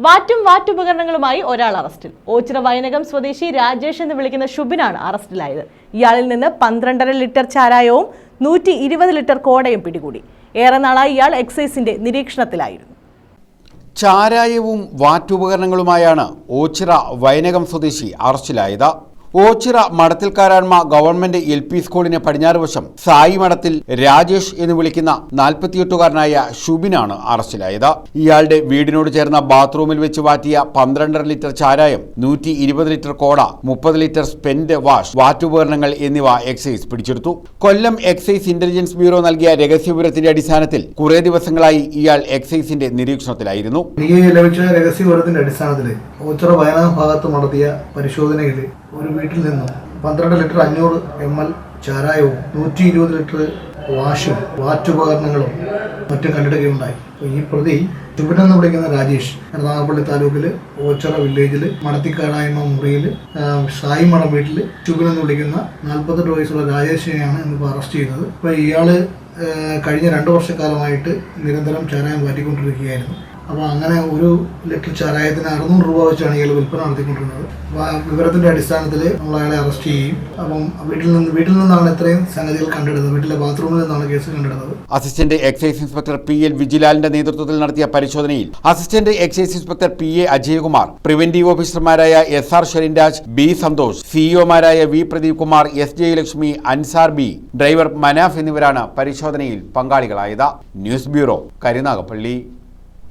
വാറ്റും വാറ്റുപകരണങ്ങളുമായി ഒരാൾ അറസ്റ്റിൽ. ഓച്ചിറ വയനകം സ്വദേശി രാജേഷ് എന്ന് വിളിക്കുന്ന ഷുബിനാണ് അറസ്റ്റിലായത്. ഇയാളിൽ നിന്ന് പന്ത്രണ്ടര ലിറ്റർ ചാരായവും നൂറ്റി ഇരുപത് ലിറ്റർ കോടയും പിടികൂടി. ഏറെ നാളായി ഇയാൾ എക്സൈസിന്റെ നിരീക്ഷണത്തിലായിരുന്നു. ചാരായവും വാറ്റുപകരണങ്ങളുമായാണ് ഓച്ചിറ വയനകം സ്വദേശി അറസ്റ്റിലായത്. Ochira Madathilkaranma government L P സ്കൂളിന് പടിഞ്ഞാറ് വശം സായി മഠത്തിൽ രാജേഷ് എന്ന് വിളിക്കുന്ന നാൽപ്പത്തിയെട്ടുകാരനായ ഷുബിനാണ് അറസ്റ്റിലായത്. ഇയാളുടെ വീടിനോട് ചേർന്ന ബാത്റൂമിൽ വെച്ച് വാറ്റിയ പന്ത്രണ്ടര ലിറ്റർ ചാരായം നൂറ്റി ഇരുപത് ലിറ്റർ കോട മുപ്പത് ലിറ്റർ സ്പെൻഡ് വാഷ് വാറ്റുപകരണങ്ങൾ എന്നിവ എക്സൈസ് പിടിച്ചെടുത്തു. കൊല്ലം എക്സൈസ് ഇന്റലിജൻസ് ബ്യൂറോ നൽകിയ രഹസ്യവിവരത്തിന്റെ അടിസ്ഥാനത്തിൽ കുറേ ദിവസങ്ങളായി ഇയാൾ എക്സൈസിന്റെ നിരീക്ഷണത്തിലായിരുന്നു. ഈ ലഭിച്ച രഹസ്യവിവരത്തിന്റെ അടിസ്ഥാനത്തിൽ ഓച്ചിറ വയനാട് ഭാഗത്ത് നടത്തിയ പരിശോധനയിൽ ഒരു വീട്ടിൽ നിന്നും പന്ത്രണ്ട് ലിറ്റർ അഞ്ഞൂറ് എം എൽ ചാരായവും നൂറ്റി ഇരുപത് ലിറ്റർ വാഷും വാറ്റുപകരണങ്ങളും മറ്റും കണ്ടെടുക്കുകയുണ്ടായി. ഈ പ്രതി ചുബിൻ എന്ന് വിളിക്കുന്ന രാജേഷ് എറണാകുളപ്പള്ളി താലൂക്കിൽ ഓച്ചറ വില്ലേജിൽ മടത്തിക്കാടായ്മ മുറിയിൽ സായി മഠം വീട്ടിൽ ചുബിൻ എന്ന് വിളിക്കുന്ന നാൽപ്പത്തെട്ട് വയസ്സുള്ള രാജേഷിനെയാണ് ഇന്നിപ്പോൾ അറസ്റ്റ് ചെയ്തത്. അപ്പോൾ ഇയാൾ കഴിഞ്ഞ രണ്ട് വർഷക്കാലമായിട്ട് നിരന്തരം ചാരായം മാറ്റിക്കൊണ്ടിരിക്കുകയായിരുന്നു അപ്പോൾ അങ്ങനെ ഒരു ലിറ്റർ ചാരായത്തിന് അറുന്നൂറ് രൂപ വെച്ചാണ് ഇയാൾ വിൽപ്പന നടത്തിക്കൊണ്ടിരുന്നത്. അപ്പോൾ ആ വിവരത്തിന്റെ അടിസ്ഥാനത്തിൽ നമ്മൾ അയാളെ അറസ്റ്റ് ചെയ്യും അപ്പം വീട്ടിൽ നിന്ന് വീട്ടിൽ നിന്നാണ് ഇത്രയും സംഗതികൾ കണ്ടെടുത്തത്. വീട്ടിലെ ബാത്റൂമിൽ നിന്നാണ് കേസ് കണ്ടെടുത്തത്. Assistant excise inspector P L വിജിലാലിന്റെ നേതൃത്വത്തിൽ നടത്തിയ പരിശോധനയിൽ assistant excise inspector P A Ajayakumar preventive ഓഫീസർമാരായ S R Sherinraj B Santhosh സിഇഒമാരായ V Pradeep Kumar S Jayalakshmi Ansar B driver Manaf എന്നിവരാണ് പരിശോധനയിൽ പങ്കാളികളായത്. News bureau Karunagappally.